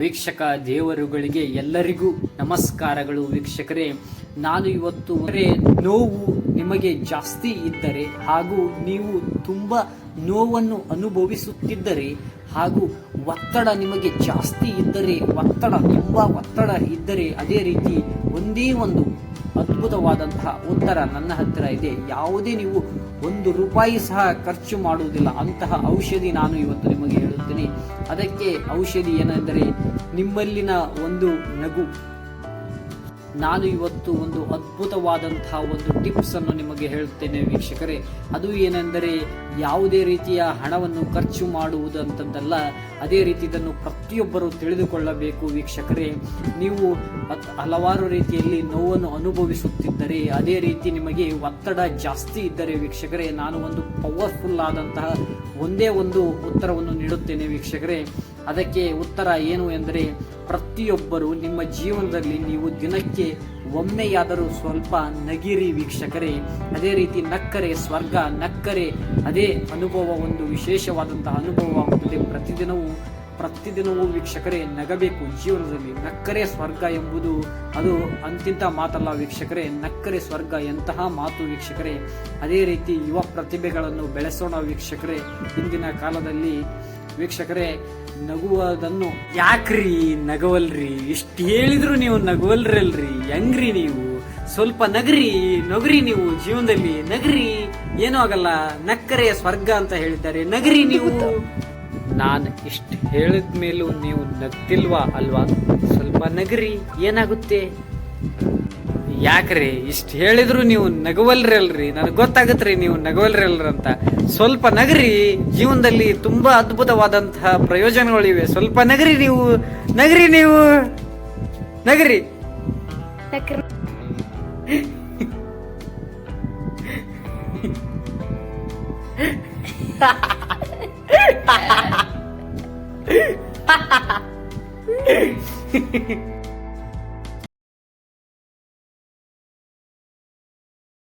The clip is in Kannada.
ವೀಕ್ಷಕ ದೇವರುಗಳಿಗೆ ಎಲ್ಲರಿಗೂ ನಮಸ್ಕಾರಗಳು ವೀಕ್ಷಕರೇ. ನಾನು ಇವತ್ತು ನೋವು ನಿಮಗೆ ಜಾಸ್ತಿ ಇದ್ದರೆ ಹಾಗೂ ನೀವು ತುಂಬ ನೋವನ್ನು ಅನುಭವಿಸುತ್ತಿದ್ದರೆ ಹಾಗೂ ಒತ್ತಡ ನಿಮಗೆ ಜಾಸ್ತಿ ಇದ್ದರೆ, ಒತ್ತಡ ತುಂಬ ಒತ್ತಡ ಇದ್ದರೆ ಅದೇ ರೀತಿ ಒಂದೇ ಒಂದು ಅದ್ಭುತವಾದಂತಹ ಉತ್ತರ ನನ್ನ ಹತ್ತಿರ ಇದೆ. ಯಾವುದೇ ನೀವು ಒಂದು ರೂಪಾಯಿ ಸಹ ಖರ್ಚು ಮಾಡುವುದಿಲ್ಲ. ಅಂತಹ ಔಷಧಿ ನಾನು ಇವತ್ತು ನಿಮಗೆ ಹೇಳುತ್ತೇನೆ. ಅದಕ್ಕೆ ಔಷಧಿ ಏನೆಂದರೆ ನಿಮ್ಮಲ್ಲಿನ ಒಂದು ನಗು. ನಾನು ಇವತ್ತು ಒಂದು ಅದ್ಭುತವಾದಂತಹ ಒಂದು ಟಿಪ್ಸ್ ಅನ್ನು ನಿಮಗೆ ಹೇಳುತ್ತೇನೆ ವೀಕ್ಷಕರೇ. ಅದು ಏನೆಂದರೆ ಯಾವುದೇ ರೀತಿಯ ಹಣವನ್ನು ಖರ್ಚು ಮಾಡುವುದಂತಲ್ಲ ಅದೇ ರೀತಿ ಇದನ್ನು ಪ್ರತಿಯೊಬ್ಬರು ತಿಳಿದುಕೊಳ್ಳಬೇಕು ವೀಕ್ಷಕರೇ. ನೀವು ಹಲವಾರು ರೀತಿಯಲ್ಲಿ ನೋವನ್ನು ಅನುಭವಿಸುತ್ತಿದ್ದರೆ, ಅದೇ ರೀತಿ ನಿಮಗೆ ಒತ್ತಡ ಜಾಸ್ತಿ ಇದ್ದರೆ ವೀಕ್ಷಕರೇ, ನಾನು ಒಂದು ಪವರ್ಫುಲ್ ಆದಂತಹ ಒಂದೇ ಒಂದು ಉತ್ತರವನ್ನು ನೀಡುತ್ತೇನೆ ವೀಕ್ಷಕರೇ. ಅದಕ್ಕೆ ಉತ್ತರ ಏನು ಎಂದರೆ ಪ್ರತಿಯೊಬ್ಬರು ನಿಮ್ಮ ಜೀವನದಲ್ಲಿ ನೀವು ದಿನಕ್ಕೆ ಒಮ್ಮೆಯಾದರೂ ಸ್ವಲ್ಪ ನಗಿರಿ ವೀಕ್ಷಕರೇ. ಅದೇ ರೀತಿ ನಕ್ಕರೆ ಸ್ವರ್ಗ, ನಕ್ಕರೆ ಅದೇ ಅನುಭವ, ಒಂದು ವಿಶೇಷವಾದಂತಹ ಅನುಭವವಾಗುತ್ತದೆ ಪ್ರತಿದಿನವೂ ಪ್ರತಿದಿನವೂ ವೀಕ್ಷಕರೇ ನಗಬೇಕು ಜೀವನದಲ್ಲಿ ನಕ್ಕರೆ ಸ್ವರ್ಗ ಎಂಬುದು ಅದು ಅಂತಿಂತ ಮಾತಲ್ಲ ವೀಕ್ಷಕರೇ, ನಕ್ಕರೆ ಸ್ವರ್ಗ ಎಂತಹ ಮಾತು ವೀಕ್ಷಕರೇ. ಅದೇ ರೀತಿ ಯುವ ಪ್ರತಿಭೆಗಳನ್ನು ಬೆಳೆಸೋಣ ವೀಕ್ಷಕರೇ. ಇಂದಿನ ಕಾಲದಲ್ಲಿ ವೀಕ್ಷಕರೇ, ನಗುವುದನ್ನು ಯಾಕ್ರಿ ನಗವಲ್ರಿ? ಇಷ್ಟು ಹೇಳಿದ್ರು ನೀವು ನಗವಲ್ರಲ್ರಿ? ಹೆಂಗ್ರಿ ನೀವು? ಸ್ವಲ್ಪ ನಗರಿ ನಗರಿ ನೀವು ಜೀವನದಲ್ಲಿ. ನಗರಿ, ಏನೂ ಆಗಲ್ಲ. ನಕ್ಕರೆಯ ಸ್ವರ್ಗ ಅಂತ ಹೇಳಿದ್ದಾರೆ. ನಗರಿ ನೀವು. ನಾನು ಇಷ್ಟು ಹೇಳಿದ ಮೇಲೂ ನೀವು ನಗ್ತಿಲ್ವಾ ಅಲ್ವಾ? ಸ್ವಲ್ಪ ನಗರಿ, ಏನಾಗುತ್ತೆ? ಯಾಕ್ರಿ, ಇಷ್ಟು ಹೇಳಿದ್ರು ನೀವು ನಗವಲ್ರಿ ಅಲ್ರಿ ನನಗೆ ಗೊತ್ತಾಗತ್ರಿ ನೀವು ನಗವಲ್ರಿ ಅಲ್ರಿ ಅಂತ ಸ್ವಲ್ಪ ನಗರಿ, ಜೀವನದಲ್ಲಿ ತುಂಬಾ ಅದ್ಭುತವಾದಂತಹ ಪ್ರಯೋಜನಗಳಿವೆ. ಸ್ವಲ್ಪ ನಗರಿ ನೀವು ನಗರಿ ನೀವು ನಗರಿ. Hehehehe